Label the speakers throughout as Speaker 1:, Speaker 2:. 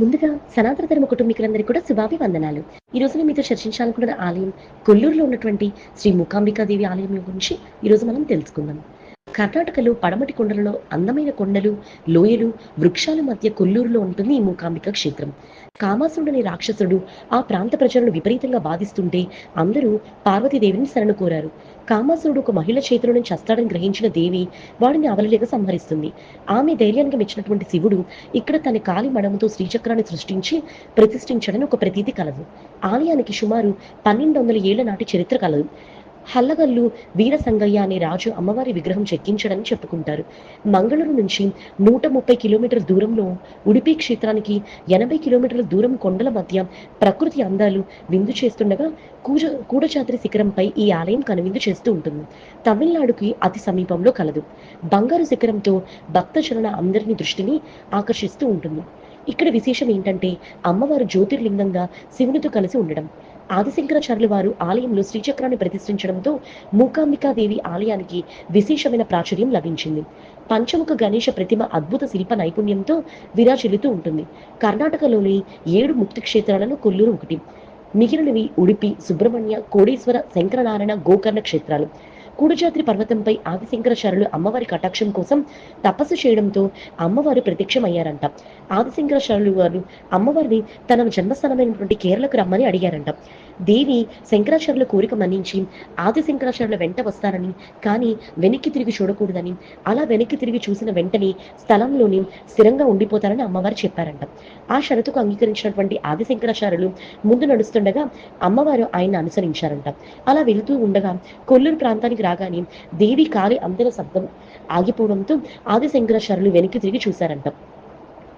Speaker 1: ముందుగా సనాతన ధర్మ కుటుంబీకులందరికీ కూడా శుభాభి వందనాలు ఈ రోజు నేను మీతో చర్చించాలనుకున్న ఆలయం కొల్లూరులో ఉన్నటువంటి శ్రీ మూకాంబికాదేవి ఆలయం గురించి ఈ రోజు మనం తెలుసుకుందాం. కర్ణాటకలో పడమటి కొండలలో అందమైన కొండలు లోయలు వృక్షాల మధ్య కొల్లూరులో ఉంటుంది ఈ మూకాంబిక క్షేత్రం. కామాసురుడనే రాక్షసుడు ఆ ప్రాంత ప్రజలను విపరీతంగా బాధిస్తుంటే అందరూ పార్వతీదేవిని శరణు కోరారు. కామాసురుడు ఒక మహిళ చేతిలో నుంచి వస్తాడని గ్రహించిన దేవి వాడిని అవలలేక సంహరిస్తుంది. ఆమె ధైర్యానికి మెచ్చినటువంటి శివుడు ఇక్కడ తన కాలి మడమతో శ్రీచక్రాన్ని సృష్టించి ప్రతిష్ఠించడని ఒక ప్రతీతి కలదు. ఆలయానికి సుమారు పన్నెండు వందల ఏళ్ళ నాటి చరిత్ర కలదు. హల్లగల్లు వీర సంగయ్య అనే రాజు అమ్మవారి విగ్రహం చెక్కించడని చెప్పుకుంటారు. మంగళూరు నుంచి నూట ముప్పై కిలోమీటర్ల దూరంలో ఉడిపి క్షేత్రానికి ఎనభై కిలోమీటర్ల దూరం కొండల మధ్య ప్రకృతి అందాలు విందు చేస్తుండగా కూజ కూడచాద్రి శిఖరంపై ఈ ఆలయం కనువిందు చేస్తూ ఉంటుంది. తమిళనాడుకి అతి సమీపంలో కలదు. బంగారు శిఖరంతో భక్తజనుల అందరిని దృష్టిని ఆకర్షిస్తూ ఉంటుంది. ఇక్కడ విశేషం ఏంటంటే అమ్మవారు జ్యోతిర్లింగంగా శివునితో కలిసి ఉండడం. ఆదిశంకరాచార్యుల వారు ఆలయంలో శ్రీచక్రాన్ని ప్రతిష్ఠించడంతో మూకాంబికాదేవి ఆలయానికి విశేషమైన ప్రాచుర్యం లభించింది. పంచముఖ గణేష ప్రతిమ అద్భుత శిల్ప నైపుణ్యంతో విరాచిల్లుతూ ఉంటుంది. కర్ణాటకలోని ఏడు ముక్తి క్షేత్రాలలో కొల్లూరు ఒకటి. మిగిలినవి ఉడిపి సుబ్రహ్మణ్య కోడేశ్వర శంకరనారాయణ గోకర్ణ క్షేత్రాలు. కూడజాత్రి పర్వతంపై ఆదిశంకరాచార్యులు అమ్మవారి కటాక్షం కోసం తపస్సు చేయడంతో అమ్మవారు ప్రత్యక్షమయ్యారంట. ఆదిశంకరాచార్యులు వారు అమ్మవారిని తన జన్మస్థానమైనటువంటి కేరళకు రమ్మని అడిగారంట. దేవి శంకరాచార్యుల కోరిక మన్నించి ఆదిశంకరాచార్యుల వెంట వస్తారని కానీ వెనక్కి తిరిగి చూడకూడదని అలా వెనక్కి తిరిగి చూసిన వెంటనే స్థలంలోని స్థిరంగా ఉండిపోతారని అమ్మవారు చెప్పారంట. ఆ షరతుకు అంగీకరించినటువంటి ఆదిశంకరాచార్యులు ముందు నడుస్తుండగా అమ్మవారు ఆయన అనుసరించారంట. అలా వెళుతూ ఉండగా కొల్లూరు ప్రాంతానికి రాగానే దేవి కాలి అందరి శబ్దం ఆగిపోవడంతో ఆదిశంకరాచార్యులు వెనక్కి తిరిగి చూశారంట.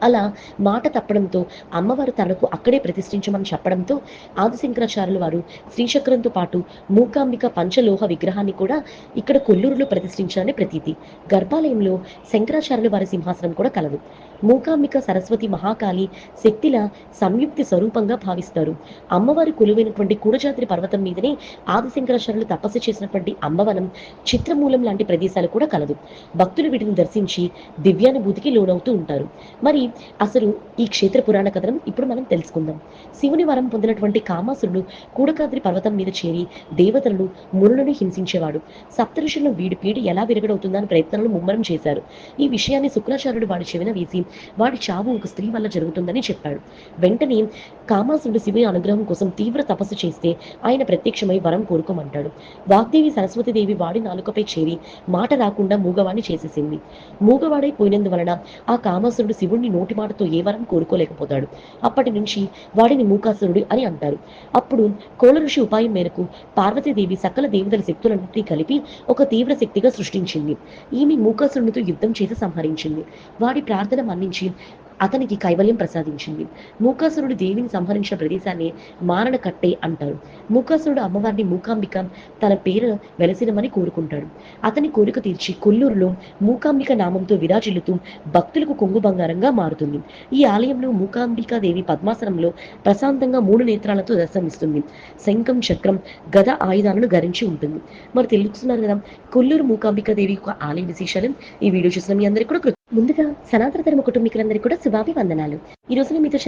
Speaker 1: అలా మాట తప్పడంతో అమ్మవారు తనకు అక్కడే ప్రతిష్ఠించమని చెప్పడంతో ఆదిశంకరాచార్యుల వారు శ్రీచక్రంతో పాటు మూకాంబిక పంచలోహ విగ్రహాన్ని కూడా ఇక్కడ కొల్లూరులో ప్రతిష్ఠించాలని ప్రతీతి. గర్భాలయంలో శంకరాచార్యుల వారి సింహాసనం కూడా కలదు. మూకాంబిక సరస్వతి మహాకాళి శక్తిల సంయుక్తి స్వరూపంగా భావిస్తారు. అమ్మవారి కొలువైనటువంటి కూడజాత్రి పర్వతం మీదనే ఆదిశంకరాచార్యులు తపస్సు చేసినటువంటి అమ్మవనం చిత్రమూలం లాంటి ప్రదేశాలు కూడా కలదు. భక్తులు వీటిని దర్శించి దివ్యానుభూతికి లోనవుతూ ఉంటారు. మరి అసలు ఈ క్షేత్ర పురాణ కథనం ఇప్పుడు మనం తెలుసుకుందాం. శివుని వరం పొందినటువంటి కామాసురుడు కూడకాద్రి పర్వతం మీద చేరి దేవతలను మునులను హింసించేవాడు. సప్తఋషులను వీడి పీడి ఎలా విరగడవుతుందని ప్రయత్నాలు ముమ్మరం చేశారు. ఈ విషయాన్ని శుక్రాచార్యుడు వాడి చెవిన వేసి వాడి చావు ఒక స్త్రీ వల్ల జరుగుతుందని చెప్పాడు. వెంటనే కామాసురుడు శివుని అనుగ్రహం కోసం తీవ్ర తపస్సు చేస్తే ఆయన ప్రత్యక్షమై వరం కోరుకోమంటాడు. వాగ్దేవి సరస్వతీదేవి వాడి నాలుకపై చేరి మాట రాకుండా మూగవాణ్ణి చేసేసింది. మూగవాడై పోయినందువలన ఆ కామాసురుడు శివుణ్ణి నోటి మాటతో ఏ వరం కోరుకోలేకపోతాడు. అప్పటి నుంచి వాడిని మూకాసురుడు అని అంటారు. అప్పుడు కోల ఋషి ఉపాయం మేరకు పార్వతీదేవి సకల దేవతల శక్తులన్నింటినీ కలిపి ఒక తీవ్ర శక్తిగా సృష్టించింది. ఈమె మూకాసురునితో యుద్ధం చేసి సంహరించింది. వాడి ప్రార్థన మన్నించి అతనికి కైవల్యం ప్రసాదించింది. మూకాసురుడు దేవిని సంహరించిన ప్రదేశాన్ని మారణ కట్టే అంటారు. మూకాసురుడు అమ్మవారిని మూకాంబిక తన పేరు వెలసినమని కోరుకుంటాడు. అతని కోరిక తీర్చి కొల్లూరులో మూకాంబిక నామంతో విరాజిల్లుతూ భక్తులకు కొంగు బంగారంగా మారుతుంది. ఈ ఆలయంలో మూకాంబికా దేవి పద్మాసనంలో ప్రశాంతంగా మూడు నేత్రాలతో దర్శనమిస్తుంది. శంఖం చక్రం గద ఆయుధాలను ధరించి ఉంటుంది. మరి తెలుస్తున్నారు కదా కొల్లూరు మూకాంబికా దేవి యొక్క ఆలయ విశేషాలు? ఈ వీడియో చూసిన మీ అందరికీ కూడా ముందుగా సనాతన ధర్మ కుటుంబీకులందరికీ కూడా శుభాభివందనాలు. ఈ రోజు మీతో